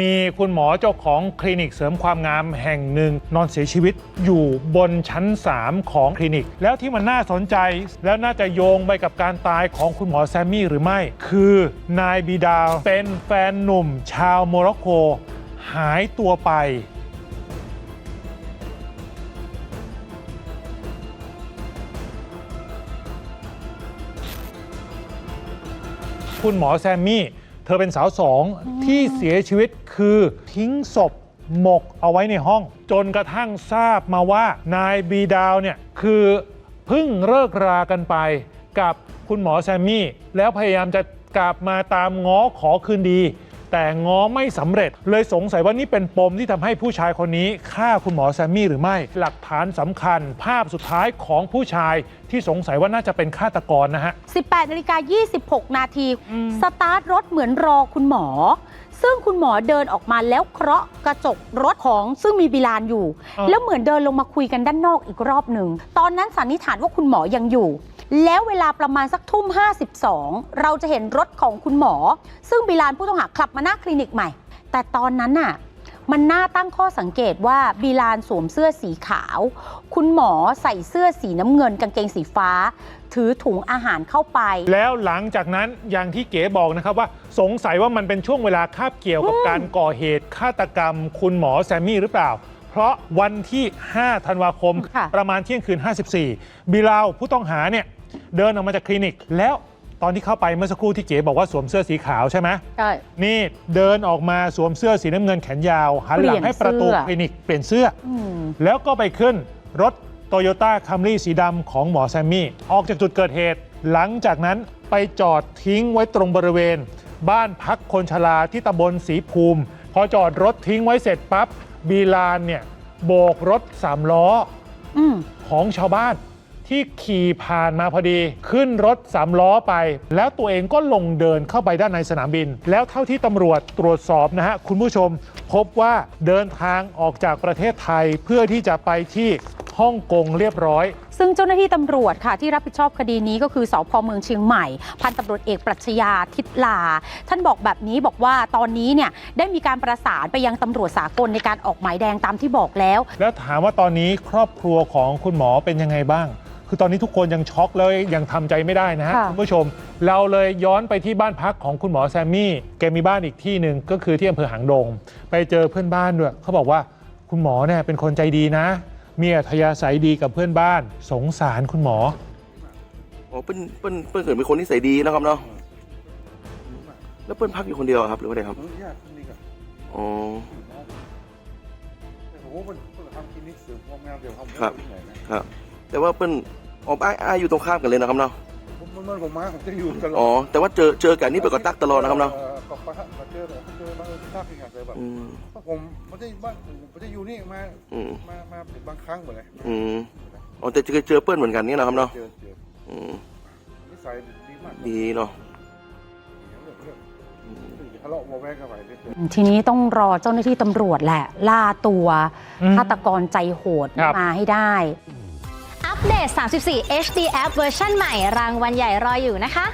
มีคุณหมอเจ้าของคลินิกเสริมความงามแห่งหนึ่ง นอนเสียชีวิตอยู่บนชั้น 3 ของคลินิก แล้วที่มันน่าสนใจ แล้วน่าจะโยงไปกับการตายของคุณหมอแซมมี่หรือไม่ คือนายบีดาวเป็นแฟนหนุ่มชาวโมร็อกโก หายตัวไปคุณหมอแซมมี่ เธอเป็นสาวสองที่เสียชีวิตคือทิ้งศพหมกเอาไว้ในห้อง จนกระทั่งทราบมาว่านายบีดาวเนี่ยคือเพิ่งเลิกรากันไปกับคุณหมอแซมมี่ แล้วพยายามจะกลับมาตามง้อขอคืนดี แต่ง้อไม่สำเร็จ เลยสงสัยว่านี่เป็นปมที่ทำให้ผู้ชายคนนี้ฆ่าคุณหมอแซมมี่หรือไม่ หลักฐานสำคัญ ภาพสุดท้ายของผู้ชายที่สงสัยว่าน่าจะเป็นฆาตกรนะฮะ 18นาฬิกา26 นาทีสตาร์ทรถเหมือนรอคุณหมอ ซึ่งคุณหมอเดินออกมาแล้วเคาะกระจกรถของซึ่งมีบิลานอยู่อ่าแล้วเหมือนเดินลงมาคุยกันด้านนอกอีกรอบหนึ่ง ตอนนั้นสันนิษฐานว่าคุณหมอยังอยู่ แล้วเวลาประมาณสักทุ่ม 52 เราจะเห็นรถของคุณหมอ ซึ่งบิลานผู้ต้องหาขับมาหน้าคลินิกใหม่ แต่ตอนนั้นน่ะมันน่าตั้งข้อสังเกตว่าบิลานสวมเสื้อสีขาว คุณหมอใส่เสื้อสีน้ำเงินกางเกงสีฟ้า ถือถุงอาหารเข้าไป แล้วหลังจากนั้นอย่างที่เก๋บอกนะครับว่า สงสัยว่ามันเป็นช่วงเวลาคาบเกี่ยวกับการก่อเหตุฆาตกรรม คุณหมอแซมมี่หรือเปล่า เพราะวันที่ 5 ธันวาคมค่ะประมาณเที่ยงคืน 54 บิลาวผู้ต้องหาเนี่ย เดินออกมาจากคลินิก แล้วตอนที่เข้าไปเมื่อสักครู่ที่เก๋บอกว่าสวมเสื้อสีขาวใช่ไหมใช่ นี่เดินออกมาสวมเสื้อสีน้ำเงินแขนยาวหันหลังให้ประตูเปลี่ยนเสื้อคลินิกเปลี่ยนเสื้ออืมแล้วก็ไปขึ้นรถโตโยต้าคัมรี่สีดำของหมอแซมมี่ ออกจากจุดเกิดเหตุ หลังจากนั้นไปจอดทิ้งไว้ตรงบริเวณ บ้านพักคนชราที่ตำบลสีภูมิ พอจอดรถทิ้งไว้เสร็จปั๊บบีลานเนี่ยโบกรถสามล้อ อืม ของชาวบ้าน ที่ขี่ผ่านมาพอดี ขึ้นรถสามล้อไป แล้วตัวเองก็ลงเดินเข้าไปด้านในสนามบิน แล้วเท่าที่ตำรวจตรวจสอบนะฮะคุณผู้ชม พบว่าเดินทางออกจากประเทศไทยเพื่อที่จะไปที่ฮ่องกงเรียบร้อย ซึ่งเจ้าหน้าที่ตำรวจค่ะ ที่รับผิดชอบคดีนี้ก็คือสพเมืองเชียงใหม่ พันตำรวจเอกปรัชญาทิตลา ท่านบอกแบบนี้บอกว่าตอนนี้เนี่ยได้มีการประสานไปยังตำรวจสากลในการออกหมายแดงตามที่บอกแล้ว แล้วถามว่าตอนนี้ครอบครัวของคุณหมอเป็นยังไงบ้าง คือตอนนี้ทุกคนยังช็อกแล้วยังทำใจไม่ได้นะฮะค่ะคุณผู้ชม เราเลยย้อนไปที่บ้านพักของคุณหมอแซมมี่แกมีบ้านอีกที่หนึ่งก็คือที่อำเภอหางดง ไปเจอเพื่อนบ้านด้วยเขาบอกว่าคุณหมอเนี่ยเป็นคนใจดีนะมีอัธยาศัยดีกับเพื่อนบ้าน สงสารคุณหมออ๋อเปิ้ลเปิ้ลเปิ้ลเกิดเป็นคนนิสัยดีนะครับเนาะแล้วเปิ้ลพักอยู่คนเดียวครับหรือว่าไงครับเออญาติคนนี้ก็อ๋อแต่ผมว่ามันเพิ่งทำคลินิกเสริมความงามเดี๋ยวทำครับที่ไหนนะครับ แต่ว่าเปิ้ลอ๋ออ้ายอ้ายอยู่ตรงข้ามกันเลยนะครับเนาะผมมันมันผมมาผมจะอยู่ตลอดอ๋อแต่ว่าเจอเจอกันนี่เปิดก็ตักตลอดนะครับเนาะออก็ปะทะมาเจอแต่เจอมาเออที่ท่าเป็นอย่างไรแบบอืมเพราะผมมันจะบ้านผมจะอยู่นี่มาอืมมามาเป็นบางครั้งเหมือนเลยอืมอ๋อแต่เจอเจอเปิ้ลเหมือนกันนี่นะครับเนาะเจอเจออืมนิสัยดีมากดีเนาะเรื่องเรื่องทะเลาะโมแวงกันไปเรื่อยๆทีนี้ต้องรอเจ้าหน้าที่ตำรวจแหละ ล่าตัวอืมฆาตกรใจโหดครับมาให้ได้ เดต34 HD App เวอร์ชันใหม่ รางวัลใหญ่รออยู่นะคะ